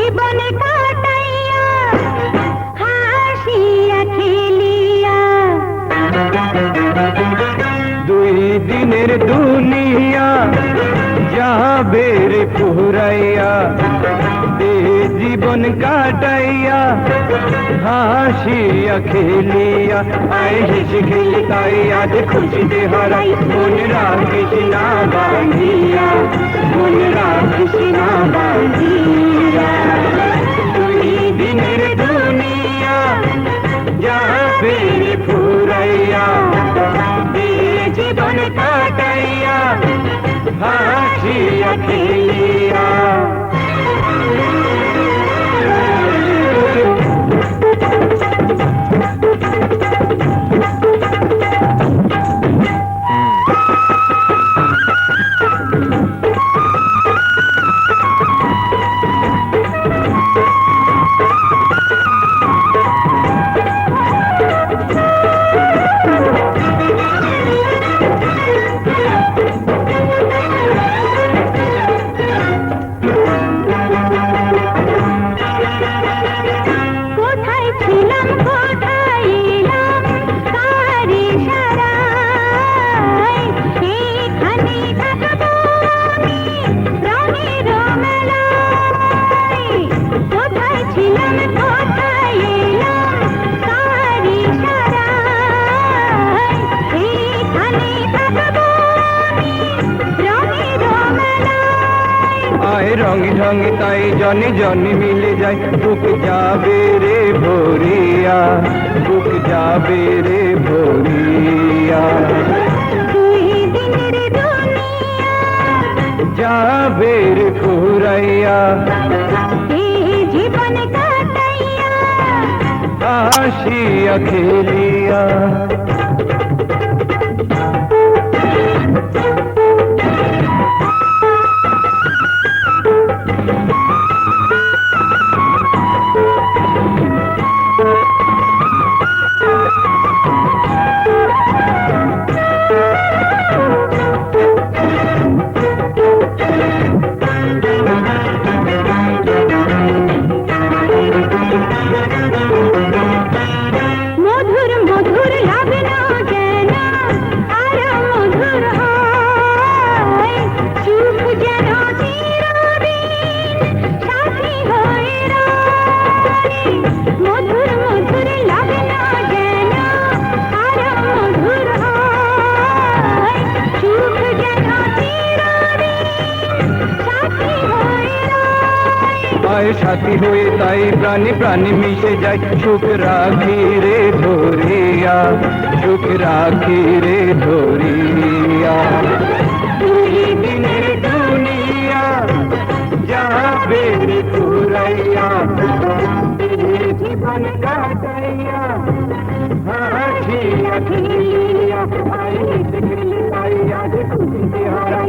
জীবন কাটাইয়া হাসিয়া খেলিয়া দুই দিনের দুনিয়া যাবে রে পুরাইয়া দে জীবন কাটাইয়া হাসিয়া খেলিয়া আয় হেসে খেলি তাই আজ খুশিতে হারাই, মন রাখিস না বাঁধিয়া মন রাখিস না বাঁধিয়া কাটাইয়া হাসিয়া খেলিয়া আয় রং তাই জনে জনে মিলে যায়। বুক যাবে রে ভরিয়া বুক যাবে রে ভরিয়া। যাবে রে কাটাইয়া হাসিয়া খেলিয়া। সাথী হয়ে তাই প্রাণী প্রাণী মিশে যায় সুখ রাখি রে ধরিয়া সুখ রাখি রে ধরিয়া তুই দিনের দুনিয়া যাবে রে ফুরাইয়া এই জীবন কাটাইয়া হাসিয়া খেলিয়া আই দেখলি আই আজ খুশি হারা